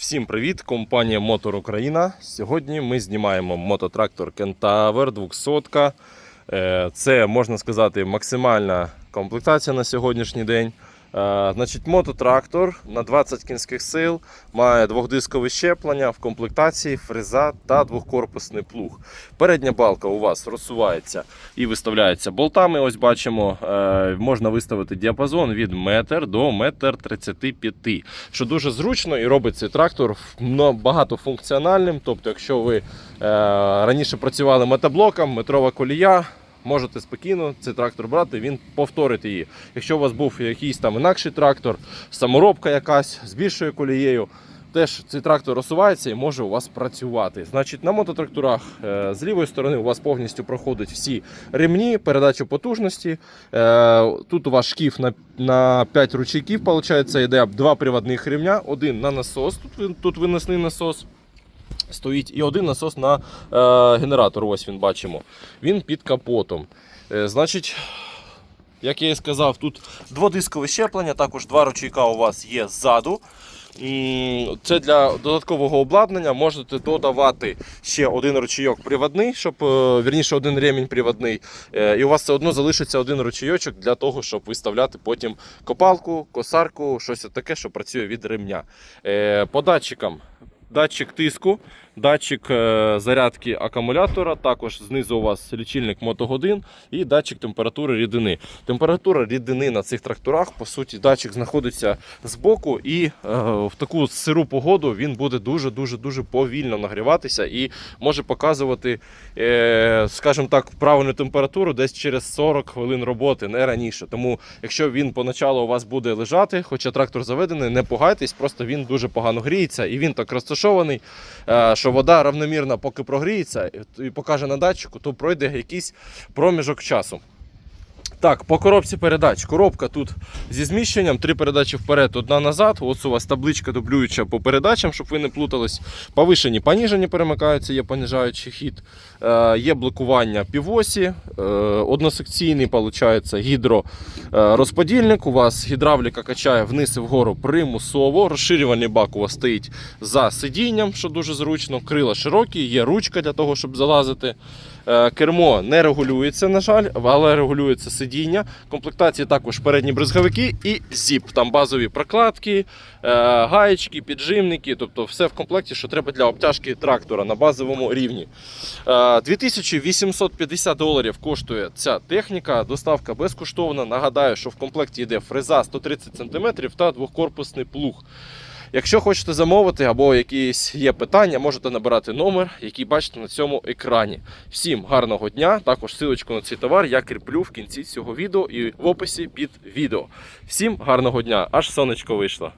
Всім привіт! Компанія Мотор Україна. Сьогодні ми знімаємо мототрактор Кентавер 200. Е, Це можна сказати максимальна комплектація на сьогоднішній день. Е, Значить, мототрактор на 20 кінських сил має двохдискове щеплення в комплектації, фреза та двохкорпусний плуг. Передня балка у вас розсувається і виставляється болтами. Ось бачимо, е, можна виставити діапазон від метр до метр 35, що дуже зручно і робить цей трактор ну, багатофункціональним. Тобто, якщо ви е, раніше працювали мотоблоком, метрова колія. Можете спокійно цей трактор брати, він повторить її. Якщо у вас був якийсь там інакший трактор, саморобка якась з більшою колією, теж цей трактор розсувається і може у вас працювати. Значить, на мототракторах е, з лівої сторони у вас повністю проходять всі ремні, передача потужності. Е, Тут у вас шкіф на, на 5 ручейків, виходить, йде два приводних ремня, один на насос, тут, тут винесний насос стоїть, і один насос на е, генератор. Ось він бачимо. Він під капотом. Е, значить, як я і сказав, тут дводискове щеплення, також два ручейка у вас є ззаду. Це для додаткового обладнання можете додавати ще один ручейок приводний, щоб е, вірніше один ремінь приводний. Е, І у вас все одно залишиться один ручейочок для того, щоб виставляти потім копалку, косарку, щось таке, що працює від ремня. Е, По датчикам датчик тиску, датчик е, зарядки акумулятора, також знизу у вас лічильник мотогодин і датчик температури рідини. Температура рідини на цих тракторах, по суті, датчик знаходиться збоку, і е, в таку сиру погоду він буде дуже-дуже дуже повільно нагріватися і може показувати, е, скажімо так, правильну температуру десь через 40 хвилин роботи, не раніше. Тому, якщо він поначалу у вас буде лежати, хоча трактор заведений, не пугайтесь, просто він дуже погано гріється і він так розташований, е, вода равномірно, поки прогріється і покаже на датчику, то пройде якийсь проміжок часу. Так, по коробці передач. Коробка тут зі зміщенням, три передачі вперед, одна назад. Ось у вас табличка дублююча по передачам, щоб ви не плутались. Повишені, поніжені перемикаються, є понижаючий хід. Е, є блокування півосі, е, односекційний, виходить, гідророзподільник. У вас гідравліка качає вниз і вгору примусово. Розширювальний бак у вас стоїть за сидінням, що дуже зручно. Крила широкі, є ручка для того, щоб залазити. Е, Кермо не регулюється, на жаль, але регулюється сидіння. В комплектації також передні бризговики і зіп. Там базові прокладки, е, гаєчки, піджимники, тобто все в комплекті, що треба для обтяжки трактора на базовому рівні. Е, 2850 доларів коштує ця техніка. Доставка безкоштовна. Нагадаю, що в комплекті йде фреза 130 см та двохкорпусний плуг. Якщо хочете замовити або якісь є питання, можете набирати номер, який бачите на цьому екрані. Всім гарного дня! Також силочку на цей товар я кріплю в кінці цього відео і в описі під відео. Всім гарного дня! Аж сонечко вийшло.